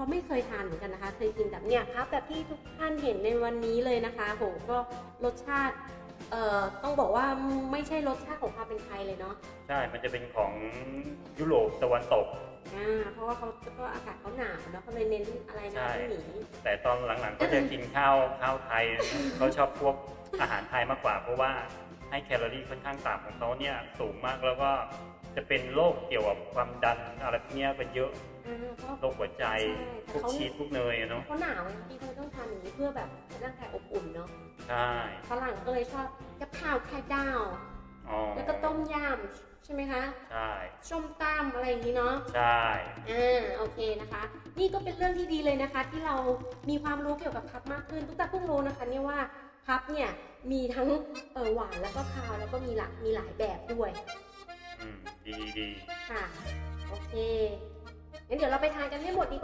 ราะไม่เคยทานเหมือนกันนะคะ เคยกินแบบเนี่ยครับแบบที่ทุกท่านเห็นในวันนี้เลยนะคะโหก็รสชาติเอ่อต้องบอกว่าไม่ใช่รสชาติของความเป็นไทยเลยเนาะใช่ มันจะเป็นของยุโรปตะวันตก อ่าเพราะว่าเขาก็อากาศเขาหนาวเนาะเขาเลยเน้นอะไรนะใช่ พี่หมีแต่ตอนหลังๆก็จะกินข้าวข้าวไทย เขาชอบพวกอาหารไทยมากกว่า เพราะว่าให้แคลอรี่ค่อนข้างต่ำของเขาเนี่ยสูงมากแล้วก็ จะเป็นโรคเกี่ยวกับความดันอะไรพวกเนี้ยเป็นเยอะอ่าเพราะ โรคหัวใจใช่พวกชีสพวกเนยอะเนาะเขาหนาวไงพี่เขาต้องทานอย่างนี้เพื่อแบบให้ร่างกายอบอุ่นเนาะใช่ฝรั่งก็เลยชอบกะเพราไข่ดาว อ๋อแล้วก็ต้มยำใช่ไหมคะใช่ส้มตำอะไรอย่างนี้เนาะ ใช่อ่าโอเคนะคะ นี่ก็เป็นเรื่องที่ดีเลยนะคะ ที่เรามีความรู้เกี่ยวกับพับมากขึ้น ทุกตาเพิ่งรู้นะคะเนี่ยว่าพับเนี่ยมีทั้งเออหวานแล้วก็คาวแล้วก็มีหลากมีหลายแบบด้วยอืม ดีดีค่ะ โอเคงั้นเดี๋ยวเราไปทานกันให้หมดดีกว่า